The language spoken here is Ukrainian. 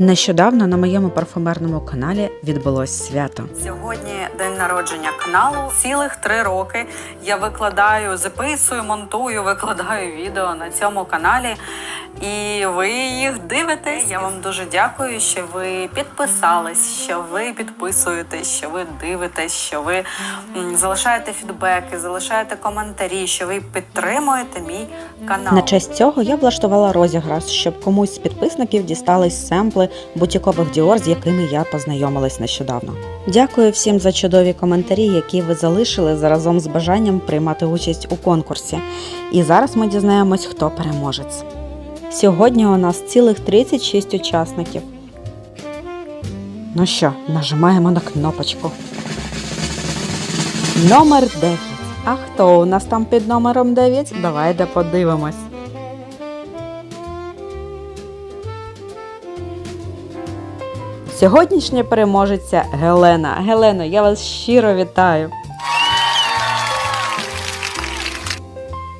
Нещодавно на моєму парфумерному каналі відбулось свято. Сьогодні день народження каналу. Цілих три роки я викладаю, записую, монтую, викладаю відео на цьому каналі. І ви їх дивитесь. Я вам дуже дякую, що ви підписались, що ви підписуєтесь, що ви дивитесь, що ви залишаєте фідбеки, залишаєте коментарі, що ви підтримуєте мій канал. На честь цього я влаштувала розіграш, щоб комусь з підписників дістались семпли бутікових діор, з якими я познайомилась нещодавно. Дякую всім за чудові коментарі, які ви залишили заразом з бажанням приймати участь у конкурсі. І зараз ми дізнаємось, хто переможець. Сьогодні у нас цілих 36 учасників. Ну що, нажимаємо на кнопочку. Номер 9. А хто у нас там під номером 9? Давайте подивимось. Сьогоднішня переможеця Гелена. Гелено, я вас щиро вітаю.